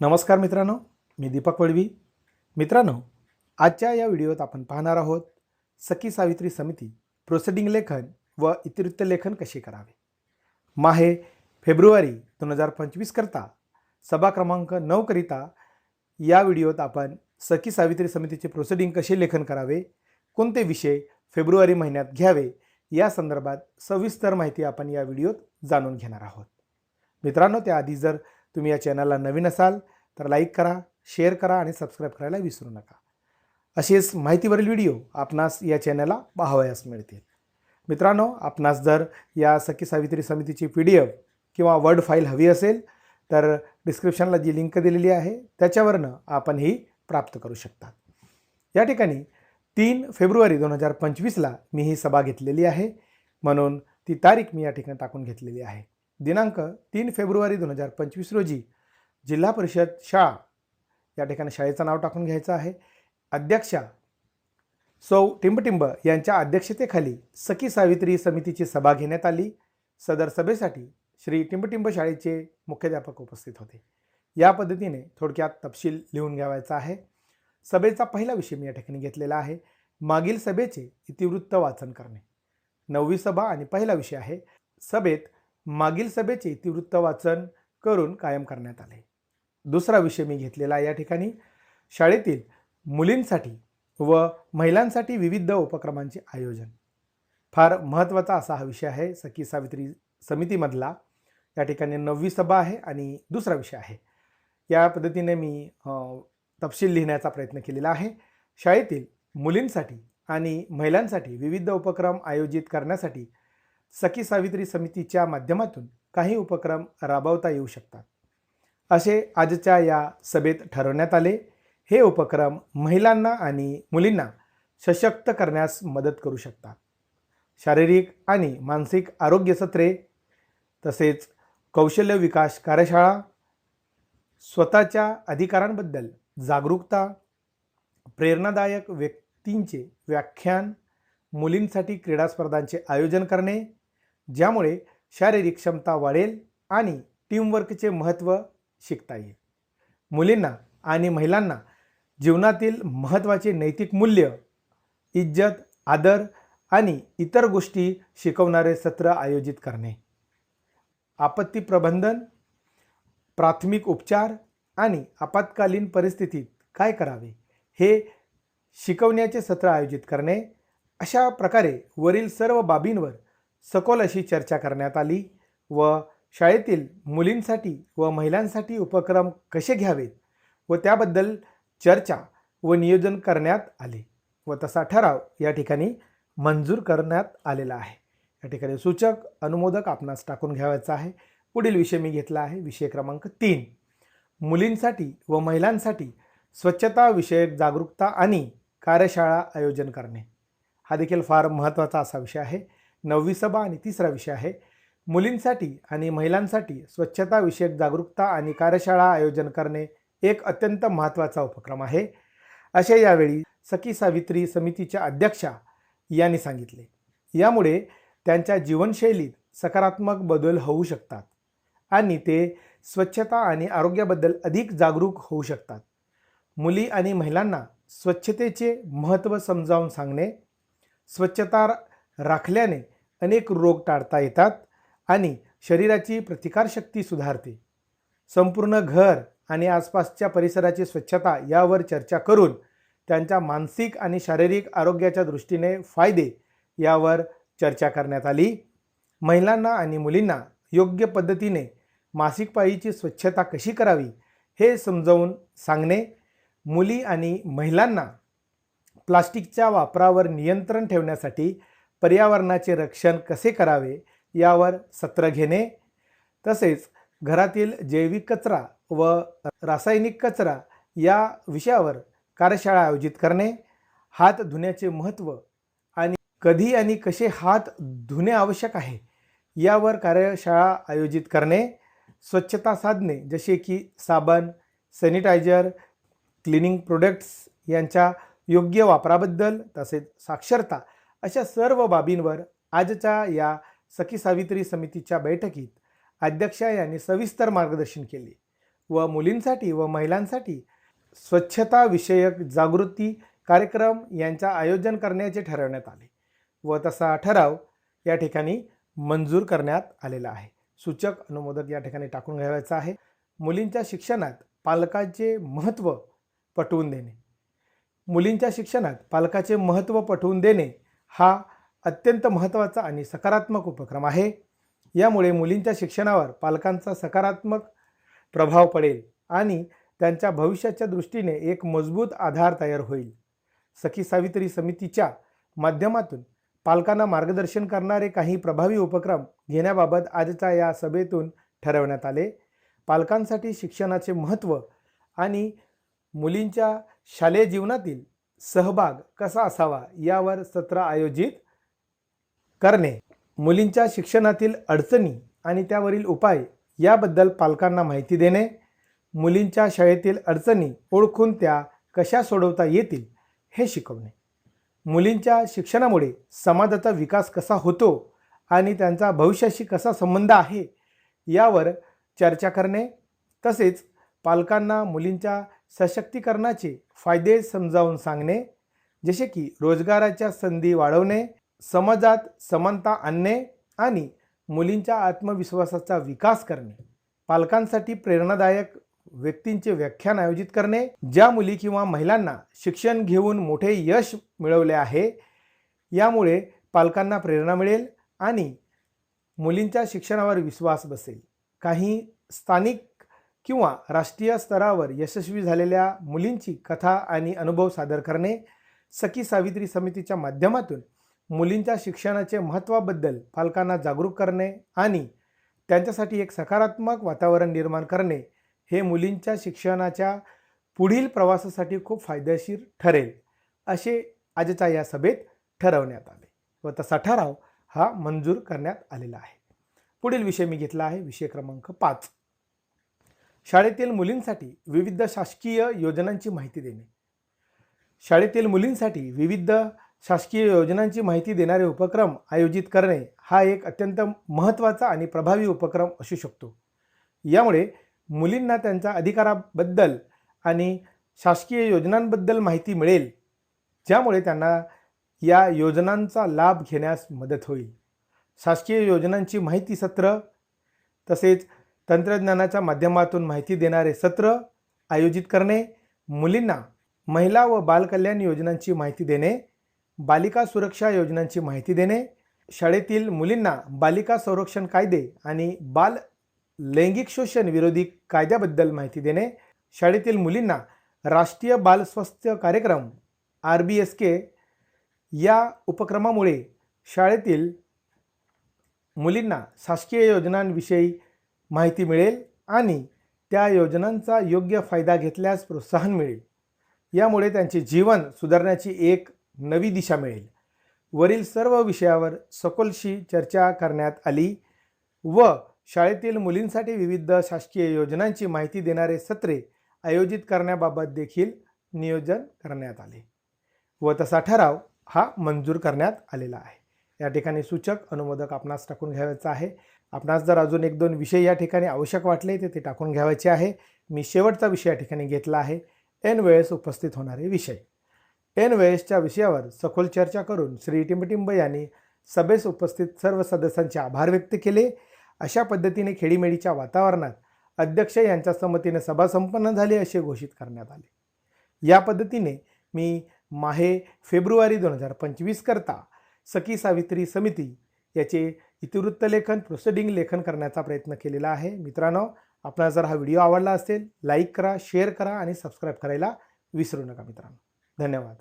नमस्कार मित्रांनो मी दीपक वळवी. मित्रांनो आजच्या या व्हिडिओत आपण पाहणार आहोत सखी सावित्री समिती प्रोसिडिंग लेखन व इतिवृत्त लेखन कसे करावे? माहे फेब्रुवारी दोन हजार पंचवीस करता सभा क्रमांक नऊ करिता या व्हिडिओत आपण सखी सावित्री समितीचे प्रोसिडिंग कसे लेखन करावे कोणते विषय फेब्रुवारी महिन्यात घ्यावे या संदर्भात सविस्तर माहिती आपण या व्हिडिओत जाणून घेणार आहोत. मित्रांनो त्याआधी जर तुम्ही या चॅनलला नवीन असाल तर लाईक करा शेअर करा आणि सबस्क्राईब करायला विसरू नका. असेच माहितीवरील व्हिडिओ आपणास या चॅनलला पाहावयास मिळतील. मित्रांनो आपणास जर या सखी सावित्री समितीची पी डी एफ किंवा वर्ड फाईल हवी असेल तर डिस्क्रिप्शनला जी लिंक दिलेली आहे त्याच्यावरनं आपण ही प्राप्त करू शकता. या ठिकाणी तीन फेब्रुवारी दोन हजार पंचवीसला मी ही सभा घेतलेली आहे. म्हणून ती तारीख मी या ठिकाणी टाकून घेतलेली आहे. दिनांक तीन फेब्रुवारी दोन हजार पंचवीस रोजी जिल्हा परिषद शाळा या ठिकाणी शाळेचं नाव टाकून घ्यायचं आहे. अध्यक्षा सौ टिंबटिंब यांच्या अध्यक्षतेखाली सखी सावित्री समितीची सभा घेण्यात आली. सदर सभेसाठी श्री टिंबटिंब शाळेचे मुख्याध्यापक उपस्थित होते. या पद्धतीने थोडक्यात तपशील लिहून घ्यावायचा आहे. सभेचा पहिला विषय मी या ठिकाणी घेतलेला आहे. मागील सभेचे इतिवृत्त वाचन करणे. नववी सभा आणि पहिला विषय आहे. सभेत मागील सभेचे इतिवृत्त वाचन करून कायम करण्यात आले. दुसरा विषय मी घेतलेला या ठिकाणी. शाळेतील मुलींसाठी व महिलांसाठी विविध उपक्रमांचे आयोजन. फार महत्त्वाचा असा हा विषय आहे. सखी सावित्री समितीमधला या ठिकाणी नववी सभा आहे आणि दुसरा विषय आहे. या पद्धतीने मी तपशील लिहिण्याचा प्रयत्न केलेला आहे. शाळेतील मुलींसाठी आणि महिलांसाठी विविध उपक्रम आयोजित करण्यासाठी सखी सावित्री समितीच्या माध्यमातून काही उपक्रम राबवता येऊ शकतात. असे आजच्या या सभेत ठरवण्यात आले. हे उपक्रम महिलांना आणि मुलींना सशक्त करण्यास मदत करू शकतात. शारीरिक आणि मानसिक आरोग्य सत्रे तसेच कौशल्य विकास कार्यशाळा स्वतःच्या अधिकारांबद्दल जागरूकता प्रेरणादायक व्यक्तींचे व्याख्यान मुलींसाठी क्रीडा स्पर्धांचे आयोजन करणे ज्यामुळे शारीरिक क्षमता वाढेल आणि टीमवर्कचे महत्त्व शिकता येईल. मुलींना आणि महिलांना जीवनातील महत्त्वाचे नैतिक मूल्य इज्जत आदर आणि इतर गोष्टी शिकवणारे सत्र आयोजित करणे. आपत्ती प्रबंधन प्राथमिक उपचार आणि आपत्कालीन परिस्थितीत काय करावे हे शिकवण्याचे सत्र आयोजित करणे अशा प्रकारे वरील सर्व बाबींवर सखोल अशी चर्चा करण्यात आली व शाळेतील मुलींसाठी व महिलांसाठी उपक्रम कसे घ्यावेत व त्याबद्दल चर्चा व नियोजन करण्यात आले व तसा ठराव या ठिकाणी मंजूर करण्यात आलेला आहे. या ठिकाणी सूचक अनुमोदक आपणास टाकून घ्यावायचा आहे. पुढील विषय मी घेतला आहे. विषय क्रमांक तीन. मुलींसाठी व महिलांसाठी स्वच्छता विषयक जागरूकता आणि कार्यशाळा आयोजन करणे. हा देखील फार महत्त्वाचा असा विषय आहे. नववी सभा आणि तिसरा विषय आहे. मुलींसाठी आणि महिलांसाठी स्वच्छताविषयक जागरूकता आणि कार्यशाळा आयोजन करणे एक अत्यंत महत्त्वाचा उपक्रम आहे. असे यावेळी सखी सावित्री समितीच्या अध्यक्षा यांनी सांगितले. यामुळे त्यांच्या जीवनशैलीत सकारात्मक बदल होऊ शकतात आणि ते स्वच्छता आणि आरोग्याबद्दल अधिक जागरूक होऊ शकतात. मुली आणि महिलांना स्वच्छतेचे महत्त्व समजावून सांगणे स्वच्छता राखल्याने अनेक रोग टाळता येतात आणि शरीराची प्रतिकारशक्ती सुधारते. संपूर्ण घर आणि आसपासच्या परिसराची स्वच्छता यावर चर्चा करून त्यांच्या मानसिक आणि शारीरिक आरोग्याच्या दृष्टीने फायदे यावर चर्चा करण्यात आली. महिलांना आणि मुलींना योग्य पद्धतीने मासिक पाळीची स्वच्छता कशी करावी हे समजावून सांगणे मुली आणि महिलांना प्लास्टिकच्या वापरावर नियंत्रण ठेवण्यासाठी पर्यावरणाचे रक्षण कसे करावे यावर सत्र घेणे. तसेच घरातील जैविक कचरा व रासायनिक कचरा या विषयावर कार्यशाळा आयोजित करणे. हात धुण्याचे महत्त्व आणि कधी आणि कसे हात धुणे आवश्यक आहे यावर कार्यशाळा आयोजित करणे. स्वच्छता साधने जसे की साबण सॅनिटायझर क्लिनिंग प्रोडक्ट्स यांच्या योग्य वापराबद्दल तसेच साक्षरता अशा सर्व बाबींवर आजच्या या सखी सावित्री समितीच्या बैठकीत अध्यक्षा यांनी सविस्तर मार्गदर्शन केले व मुलींसाठी व महिलांसाठी स्वच्छताविषयक जागृती कार्यक्रम यांचा आयोजन करण्याचे ठरवण्यात आले व तसा ठराव या ठिकाणी मंजूर करण्यात आलेला आहे. सूचक अनुमोदक या ठिकाणी टाकून घ्यावायचा आहे. मुलींच्या शिक्षणात पालकाचे महत्त्व पटवून देणे. मुलींच्या शिक्षणात पालकाचे महत्त्व पटवून देणे हा अत्यंत महत्त्वाचा आणि सकारात्मक उपक्रम आहे. यामुळे मुलींच्या शिक्षणावर पालकांचा सकारात्मक प्रभाव पडेल आणि त्यांच्या भविष्याच्या दृष्टीने एक मजबूत आधार तयार होईल. सखी सावित्री समितीच्या माध्यमातून पालकांना मार्गदर्शन करणारे काही प्रभावी उपक्रम घेण्याबाबत आजच्या या सभेतून ठरवण्यात आले. पालकांसाठी शिक्षणाचे महत्त्व आणि मुलींच्या शालेय जीवनातील सहभाग कसा असावा यावर सत्र आयोजित करणे मुलींच्या शिक्षणातील अडचणी आणि त्यावरील उपाय याबद्दल पालकांना माहिती देणे मुलींच्या शाळेतील अडचणी ओळखून त्या कशा सोडवता येतील हे शिकवणे. मुलींच्या शिक्षणामुळे समाजाचा विकास कसा होतो आणि त्यांचा भविष्याशी कसा संबंध आहे यावर चर्चा करणे तसेच पालकांना मुलींच्या सशक्तीकरणाचे फायदे समजावून सांगणे जसे की रोजगाराच्या संधी वाढवणे समाजात समानता आणणे आणि मुलींच्या आत्मविश्वासाचा विकास करणे. पालकांसाठी प्रेरणादायक व्यक्तींचे व्याख्यान आयोजित करणे ज्या मुली किंवा महिलांना शिक्षण घेऊन मोठे यश मिळवले आहे यामुळे पालकांना प्रेरणा मिळेल आणि मुलींच्या शिक्षणावर विश्वास बसेल. काही स्थानिक किंवा राष्ट्रीय स्तरावर यशस्वी झालेल्या मुलींची कथा आणि अनुभव सादर करणे सखी सावित्री समितीच्या माध्यमातून मुलींच्या शिक्षणाचे महत्त्वाबद्दल पालकांना जागरूक करणे आणि त्यांच्यासाठी एक सकारात्मक वातावरण निर्माण करणे हे मुलींच्या शिक्षणाच्या पुढील प्रवासासाठी खूप फायदेशीर ठरेल असे आजच्या या सभेत ठरवण्यात आले. व तसा ठराव हा मंजूर करण्यात आलेला आहे. पुढील विषय मी घेतला आहे विषय क्रमांक पाच. शाळेतील मुलींसाठी विविध शासकीय योजनांची माहिती देणे. शाळेतील मुलींसाठी विविध शासकीय योजनांची माहिती देणारे उपक्रम आयोजित करणे हा एक अत्यंत महत्त्वाचा आणि प्रभावी उपक्रम असू शकतो. यामुळे मुलींना त्यांच्या अधिकाराबद्दल आणि शासकीय योजनांबद्दल माहिती मिळेल. ज्यामुळे त्यांना या योजनांचा लाभ घेण्यास मदत होईल. शासकीय योजनांची माहिती सत्र तसेच तंत्रज्ञानाच्या माध्यमातून माहिती देणारे सत्र आयोजित करणे मुलींना महिला व बालकल्याण योजनांची माहिती देणे बालिका सुरक्षा योजनांची माहिती देणे शाळेतील मुलींना बालिका संरक्षण कायदे आणि बाल लैंगिक शोषण विरोधी कायद्याबद्दल माहिती देणे शाळेतील मुलींना राष्ट्रीय बाल स्वास्थ्य कार्यक्रम आर बी एस के या उपक्रमामुळे शाळेतील मुलींना शासकीय योजनांविषयी माहिती मिळेल आणि त्या योजनांचा योग्य फायदा घेतल्यास प्रोत्साहन मिळेल. यामुळे त्यांचे जीवन सुधारण्याची एक नवी दिशा मिळेल. वरील सर्व विषयावर सखोलशी चर्चा करण्यात आली व शाळेतील मुलींसाठी विविध शासकीय योजनांची माहिती देणारे सत्रे आयोजित करण्याबाबत देखील नियोजन करण्यात आले व तसा ठराव हा मंजूर करण्यात आलेला आहे. या ठिकाणी सूचक अनुमोदक आपणास टाकून घ्यायचा आहे. आपणास जर अजून एक दोन विषय या ठिकाणी आवश्यक वाटले तर ते टाकून घ्यावायचे आहे. मी शेवटचा विषय या ठिकाणी घेतला आहे. एन वेळेस उपस्थित होणारे विषय. एन वेळेसच्या विषयावर सखोल चर्चा करून श्री टिंबटिंब यांनी सभेस उपस्थित सर्व सदस्यांचे आभार व्यक्त केले. अशा पद्धतीने खेडीमेडीच्या वातावरणात अध्यक्ष यांच्या संमतीने सभा संपन्न झाली असे घोषित करण्यात आले. या पद्धतीने मी माहे फेब्रुवारी दोन हजार पंचवीस करता सखी सावित्री समिती याचे इतिवृत्त लेखन प्रोसिडिंग लेखन करण्याचा प्रयत्न केलेला आहे. मित्रांनो आपला जर हा व्हिडिओ आवडला असेल लाईक करा शेअर करा आणि सबस्क्राईब करायला विसरू नका मित्रांनो. धन्यवाद.